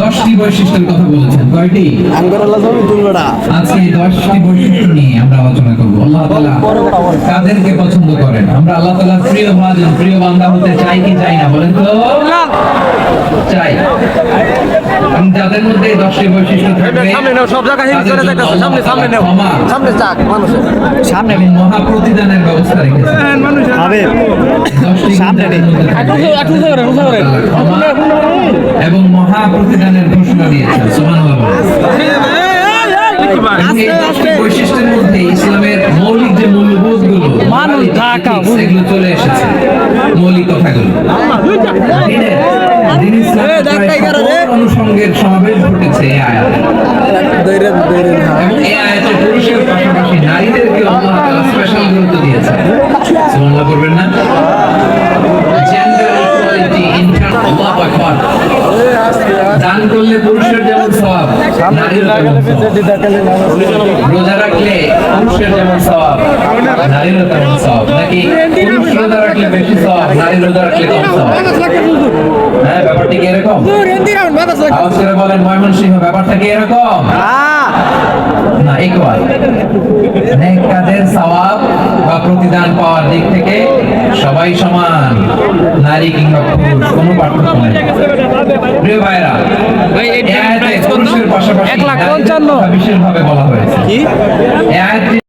দশটি বৈশিষ্ট্যের কথা বলেছেন। কয়টি? আজকে দশটি বৈশিষ্ট্য নিয়ে আমরা আলোচনা করব। আল্লাহ তাআলা কাদেরকে পছন্দ করেন? আমরা আল্লাহ তাআলার প্রিয় ভাজন প্রিয় বান্দা হতে চাই কি চাই না? বলেন তো। চাই। যাদের মধ্যে দশটি বৈশিষ্ট্য থাকবে সামনে নাও সব জায়গায় হিল করে তাদের জন্য যাইতেছে সামনে সামনে নাও। সামনে চাক মানুষের। সামনে এবং প্রতিদানের ব্যবস্থা রেখেছেন। আবে এবং মহা প্রতিদানের ঘোষণা দিয়েছেন দশটি বৈশিষ্ট্যের মধ্যে ইসলামের মৌলিক যে মূল্যবোধগুলো মানুষ ঢাকা, সেগুলো চলে এসেছে। মৌলিক কথাগুলো। অনুষঙ্গের সমাবেশ ঘটেছে এই আয়াতে। দান করলে পুরুষের যেমন সওয়াব রোজা রাখলে পুরুষের যেমন সওয়াব নারীরও তেমন সওয়াব নাকি পুরুষ রোজা রাখলে বেশি সওয়াব নারী রোজা রাখলে কম সওয়াব হ্যাঁ ব্যাপারটি কি এরকম? আওয়াজ করে বলেন ময়মনসিংহ ব্যাপারটা কি এরকম? না ইকুয়াল নেক কাজের সওয়াব প্রতিদান পাওয়ার দিক থেকে সবাই সমান নারী কিংবা পুরুষ কোনো পার্থক্য নেই। প্রিয় ভাইরা পুরুষের পাশাপাশি এক লাখ পঞ্চান্ন। বিশেষভাবে বলা হয়েছে।